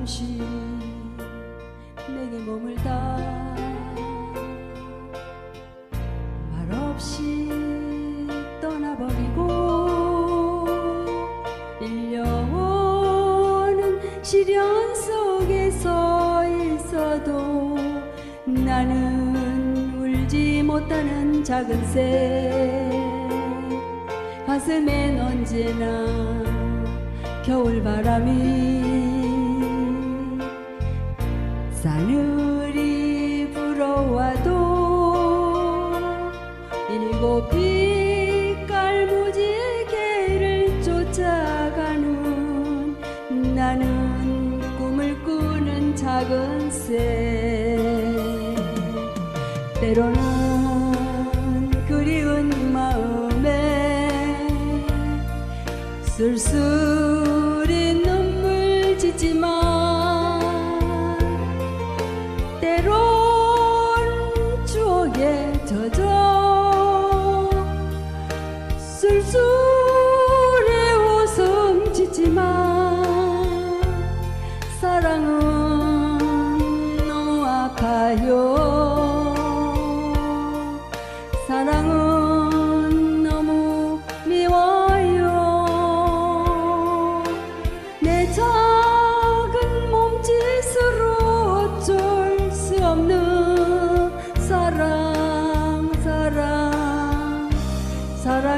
잠시 내게 머물다 말없이 떠나버리고 밀려오는 시련 속에서 있어도 나는 울지 못하는 작은 새 가슴엔 언제나 겨울바람이 싸늘히 불어와도 일곱 빛깔 무지개를 쫓아가는 나는 꿈을 꾸는 작은 새. 때로는 그리운 마음에 쓸쓸 to do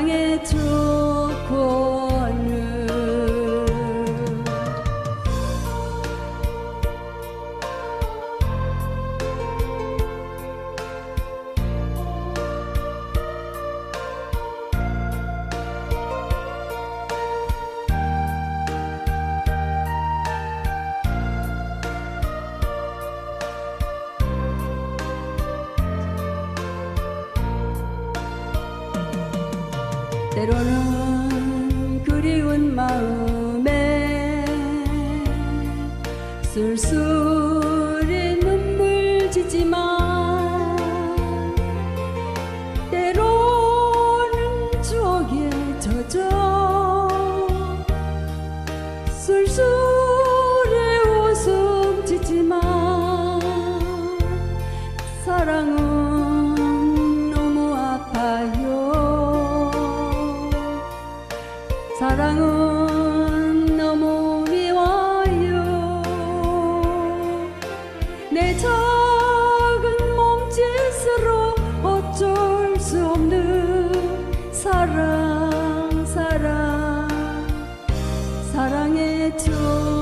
사랑의 조 때로는 그리운 마음에 쓸쓸히 눈물 짓지만 사랑해줘.